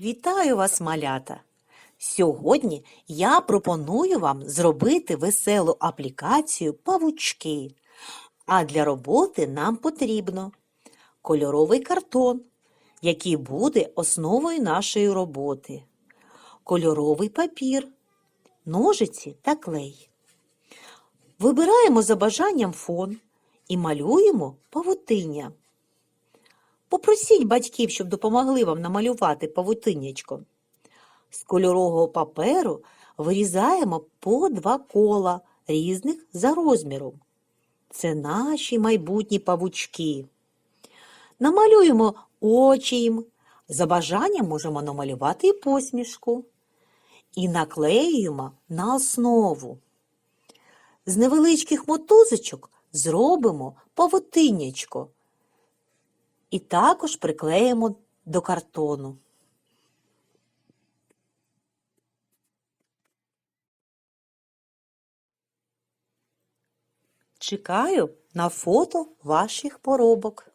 Вітаю вас, малята! Сьогодні я пропоную вам зробити веселу аплікацію павучки. А для роботи нам потрібно кольоровий картон, який буде основою нашої роботи, кольоровий папір, ножиці та клей. Вибираємо за бажанням фон і малюємо павутиння. Попросіть батьків, щоб допомогли вам намалювати павутиннячко. З кольорового паперу вирізаємо по два кола різних за розміром. Це наші майбутні павучки. Намалюємо очі їм. За бажанням можемо намалювати і посмішку. І наклеюємо на основу. З невеличких мотузочок зробимо павутиннячко і також приклеїмо до картону. Чекаю на фото ваших поробок.